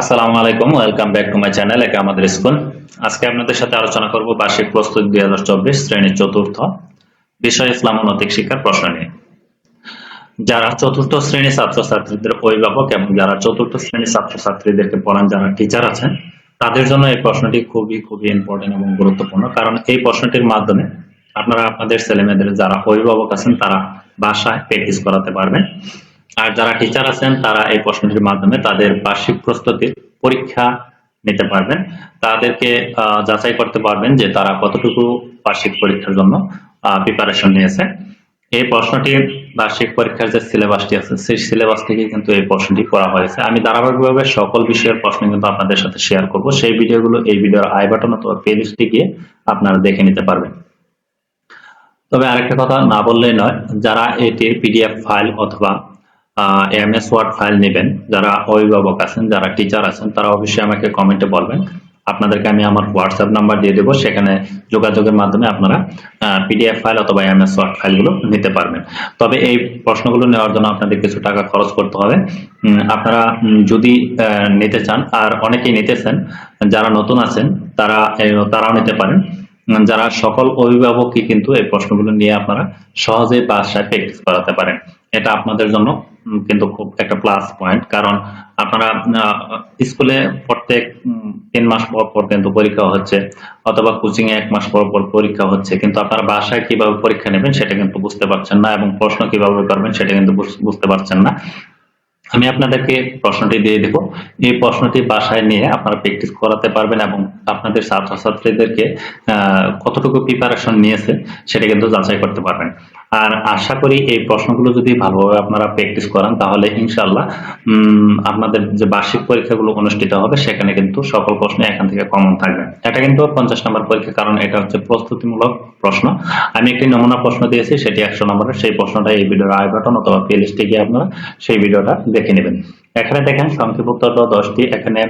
আসসালামু আলাইকুম, welcome back to my channel, একে আমাদের স্কুল। আজকে আপনাদের সাথে আলোচনা করব বার্ষিক প্রস্তুতি দুই হাজার চব্বিশ শ্রেণির চতুর্থ বিষয় ইসলাম নৈতিক শিক্ষার প্রশ্ন নিয়ে। যারা চতুর্থ শ্রেণির ছাত্রছাত্রীদের অভিভাবক এবং যারা চতুর্থ শ্রেণির ছাত্রছাত্রীদেরকে পড়ান, যারা টিচার আছেন, তাদের জন্য এই প্রশ্নটি খুবই খুবই ইম্পর্টেন্ট এবং গুরুত্বপূর্ণ। কারণ এই প্রশ্নটির মাধ্যমে আপনারা আপনাদের ছেলেমেয়েদের যারা অভিভাবক আছেন, তারা বাসায় প্র্যাকটিস করাতে পারবেন। আর যারা টিচার আছেন, তারা এই প্রশ্নটির মাধ্যমে তাদের বার্ষিক প্রস্তুতির পরীক্ষা নিতে পারবেন। তাদেরকে যাচাই করতে পারবেন যে তারা কতটুকু বার্ষিক পরীক্ষার জন্য প্রিপারেশন নিয়েছে। এই প্রশ্নটি বার্ষিক পরীক্ষার যে সিলেবাসটি আছে, সেই সিলেবাস থেকে কিন্তু এই প্রশ্নটি করা হয়েছে। আমি ধারাবাহিকভাবে সকল বিষয়ের প্রশ্ন কিন্তু আপনাদের সাথে শেয়ার করব। সেই ভিডিওগুলো এই ভিডিওর আই বাটন অথবা প্লেলিস্টে গিয়ে আপনারা দেখে নিতে পারবেন। তবে আরেকটা কথা না বললেই নয়, যারা এটির পিডিএফ ফাইল অথবা এমএস ওয়ার্ড ফাইল নেবেন। যারা অভিভাবক আছেন, যারা টিচার আছেন, তারা অবশ্যই আমাকে কমেন্টে বলবেন। আপনাদেরকে আমি আমার হোয়াটসঅ্যাপ নাম্বার দিয়ে দেবো। সেখানে যোগাযোগের মাধ্যমে আপনারা পিডিএফ ফাইল অথবা এমএস ওয়ার্ড ফাইলগুলো নিতে পারবেন। তবে এই প্রশ্নগুলো নেওয়ার জন্য আপনাদের কিছু টাকা খরচ করতে হবে। আপনারা যদি নিতে চান, আর অনেকেই নিতেছেন, যারা নতুন আছেন, তারা তারাও নিতে পারেন। যারা সকল অভিভাবকই কিন্তু এই প্রশ্নগুলো নিয়ে আপনারা সহজেই বাসায় প্র্যাকটিস করাতে পারেন। এটা আপনাদের জন্য কিন্তু খুব একটা প্লাস পয়েন্ট কারণ আপনারা স্কুলে প্রত্যেক তিন মাস পর পর কিন্তু পরীক্ষা হচ্ছে, অথবা কোচিং এ এক মাস পর পর পরীক্ষা হচ্ছে, কিন্তু আপনারা বাসায় কীভাবে পরীক্ষা নেবেন সেটা কিন্তু বুঝতে পারছেন না এবং প্রশ্ন কীভাবে করবেন সেটা কিন্তু বুঝ- বুঝতে পারছেন না। আমি আপনাদেরকে প্রশ্নটি দিয়ে দেব। এই প্রশ্নটি বাসায় নিয়ে আপনারা প্র্যাকটিস করাতে পারবেন এবং আপনাদের ছাত্রছাত্রীদেরকে কতটুকু প্রিপারেশন নিয়েছে সেটা কিন্তু যাচাই করতে পারবেন। আর আশা করি এই প্রশ্নগুলো যদি ভালোভাবে আপনারা প্র্যাকটিস করান, তাহলে ইনশাল্লাহ আপনাদের যে বার্ষিক পরীক্ষাগুলো অনুষ্ঠিত হবে, সেখানে কিন্তু সকল প্রশ্ন এখান থেকে কমন থাকবে। এটা কিন্তু পঞ্চাশ নম্বর পরীক্ষা, কারণ এটা হচ্ছে প্রস্তুতিমূলক প্রশ্ন। আমি একটি নমুনা প্রশ্ন দিয়েছি, সেটি একশো নম্বরের। সেই প্রশ্নটা এই ভিডিওর আই বাটন অথবা প্লে লিস্টে গিয়ে আপনারা সেই ভিডিওটা দেখে নেবেন। এখানে দেখেন সংক্ষিপ্ত দশটি। এখানে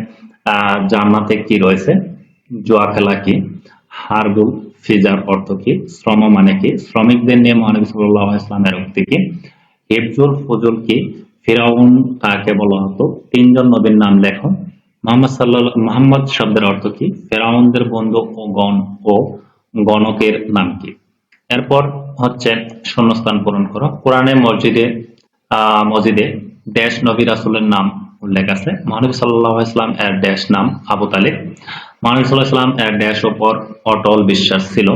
আহ, জান্নাতে কি রয়েছে? জোয়া খেলা কি? হারগুল ফিজার অর্থ কি? শ্রম মানে কি? শ্রমিকদের নিয়ে মহানবী আলাইহি ইসলামের উক্তি কি? হিফজুল ফজুল কি? ফিরাউন কাকে বলা হতো। তিনজন নবীর নাম লেখো। মোহাম্মদ সাল্লাল্লাহু মোহাম্মদ শব্দের অর্থ কি? ফেরাউনদের বন্ধু ও গণ ও গণকের নাম কি? এরপর হচ্ছে শূন্যস্থান পূরণ করো। কোরআনে মসজিদে আহ মসজিদে ড্যাশ নবী রাসূলের নাম উল্লেখ আছে। মহানবী আলাইহি ইসলাম এর ড্যাশ নাম আবু তালিব। মহানবী আলাইহি ইসলাম এর ড্যাশ ওপর অটল বিশ্বাস ছিল।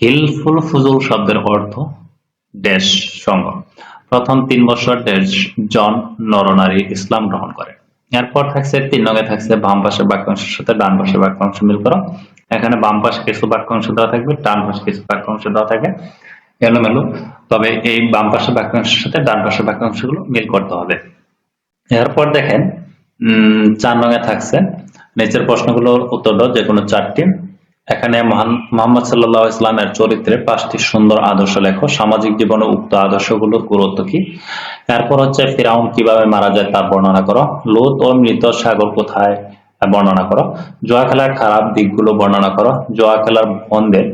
হিলফুল ফুজুল শব্দের অর্থ ড্যাশ সঙ্গ। প্রথম তিন বছর ড্যাশ জন নরনারী ইসলাম গ্রহণ করে। এরপর থাকছে তিন নঙ্গে থাকছে বাম পাশে বাক্যাংশের সাথে ডান পাশে বাক্যাংশ মিল করো। এখানে বাম পাশে কিছু বাক্যাংশ দেওয়া থাকবে, ডান পাশে কিছু বাক্যাংশ দেওয়া থাকে এলোমেলো তবে এই বাম পাশে বাক্যাংশের সাথে ডান পাশে বাক্যাংশগুলো মিল করতে হবে। এরপর দেখেন চার নঙে থাকছে, নিচের প্রশ্নগুলোর উত্তর দাও যে কোনো চারটি। এখানে মোহাম্মদ সাল্লাহ ইসলামের চরিত্রে পাঁচটি সুন্দর আদর্শ লেখো। সামাজিক জীবনে উক্ত আদর্শগুলোর গুরুত্ব কি? এরপর হচ্ছে ফিরাউন কীভাবে মারা যায় তার বর্ণনা করো। লোত ও মৃত সাগর কোথায়? বর্ণনা করো। জোয়া খেলার খারাপ দিকগুলো বর্ণনা করো। জোয়া খেলার বন্ধের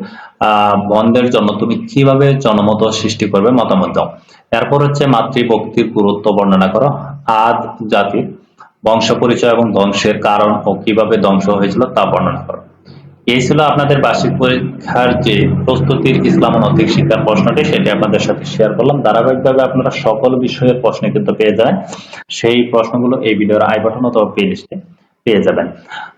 বন্ধের জন্য তুমি কীভাবে জনমত সৃষ্টি করবে মতামত দাও। এরপর হচ্ছে মাতৃভক্তির গুরুত্ব বর্ণনা করো। আদ জাতির বংশ পরিচয় এবং ধ্বংসের কারণ ও কীভাবে ধ্বংস হয়েছিল তা বর্ণনা করো। এই ছিল আপনাদের বার্ষিক পরীক্ষার যে প্রস্তুতির ইসলাম নৈতিক শিক্ষার প্রশ্নটি, সেটি আপনাদের সাথে শেয়ার করলাম। ধারাবাহিকভাবে আপনারা সকল বিষয়ের প্রশ্ন কিন্তু পেয়ে যাবেন। সেই প্রশ্নগুলো এই ভিডিওর আই বাটন অথবা প্লে লিস্টে পেয়ে যাবেন।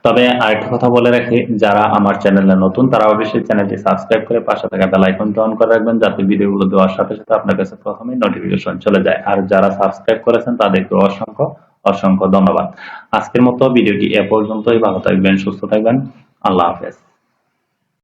তবে আরেকটা কথা বলে রাখি, যারা আমার চ্যানেলে নতুন, তারা অবশ্যই চ্যানেলটি সাবস্ক্রাইব করে পাশে থাকা বেল আইকনটি অন করে রাখবেন, যাতে ভিডিওগুলো দেওয়ার সাথে সাথে আপনার কাছে প্রথমেই নোটিফিকেশন চলে যায়। আর যারা সাবস্ক্রাইব করেছেন তাদেরকে অসংখ্য অসংখ্য ধন্যবাদ। আজকের মতো ভিডিওটি এ পর্যন্তই। ভালো থাকবেন, সুস্থ থাকবেন। আল্লাহ হাফেজ।